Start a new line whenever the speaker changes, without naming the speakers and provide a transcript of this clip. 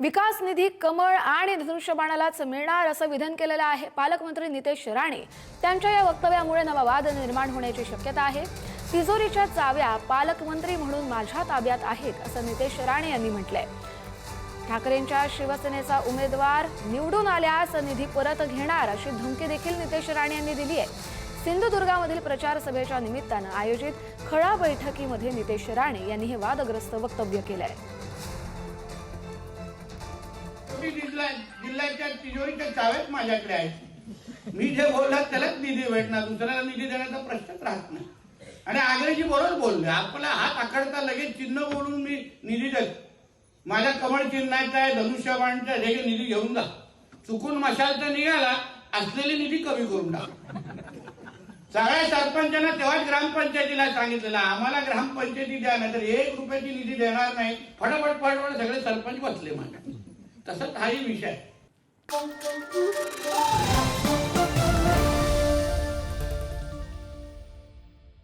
विकास निधी कमळ आणि धनुष्यबाणालाच मिळणार असं विधान केलेलं आहे. पालकमंत्री नितेश राणे त्यांच्या या वक्तव्यामुळे नवा वाद निर्माण होण्याची शक्यता आहे. तिजोरीच्या चाव्या पालकमंत्री म्हणून माझ्या ताब्यात आहेत असं नितेश राणे यांनी म्हटलंय. ठाकरेंच्या शिवसेनेचा उमेदवार निवडून आल्यास निधी परत घेणार अशी धमकी देखील नितेश राणे यांनी दिली आहे. सिंधुदुर्गामधील प्रचार सभेच्या निमित्तानं आयोजित खळा बैठकीमध्ये नितेश राणे यांनी हे वादग्रस्त वक्तव्य केलं आहे
शेवटी जिल्हा जिल्ह्याच्या तिजोरीच्या चाव्यात माझ्याकडे आहेत मी जे बोलला त्यालाच निधी भेटणार दुसऱ्याला निधी देण्याचा प्रश्नच राहत नाही. आणि आग्रेजी बरोबर बोलले आपला हात आखडता लगेच चिन्ह बोलून मी निधी देत. माझ्या कमळ चिन्हाचा आहे धनुष्यबाणचा हे निधी घेऊन जा. चुकून मशालचा निघाला असलेली निधी कमी करून टाक. सगळ्या सरपंचांना तेव्हाच ग्रामपंचायतीला सांगितलेलं आम्हाला ग्रामपंचायती द्या नाही तर एक रुपयाची निधी देणार नाही. फटाफट फटाफट सगळे सरपंच बसले माझ्या तसंच हाही विषय